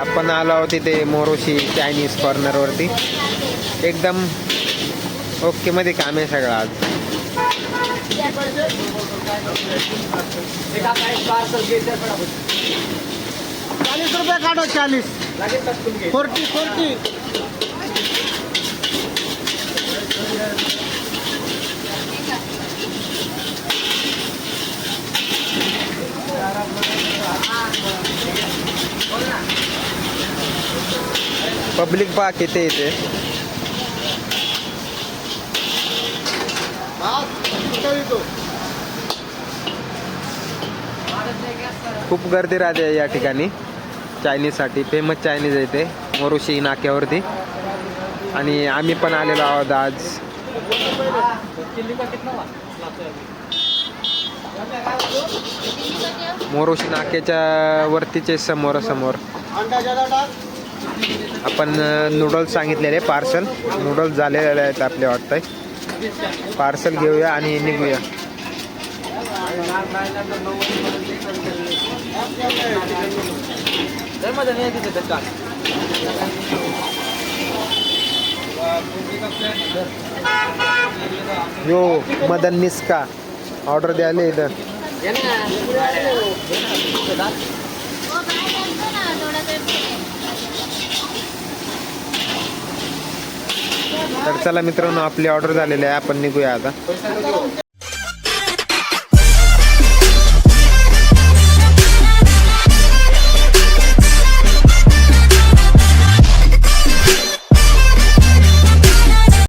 आपण आलो आहोत तिथे मोरोशी चायनीज कॉर्नरवरती एकदम ओके मध्ये काम आहे सगळं आज. चाळीस रुपये काढो चालीस फोर्टी फोर्टी. पब्लिक पहा किती येते खूप गर्दी राहते या ठिकाणी. चायनीजसाठी फेमस चायनीज आहे ते. मोरुशी नाक्यावरती आणि आम्ही पण आलेलो आहोत आज. मोरोशी नाक्याच्या वरतीचे समोर समोर आपण नूडल्स सांगितलेले पार्सल नूडल्स झालेले आहेत आपले वाटतंय. पार्सल घेऊया आणि निघूया. यो मदन मिस्का ऑर्डर द्यायला इथं. तर चला मित्रांनो आपली ऑर्डर झालेली आहे. आपण निघूया आता.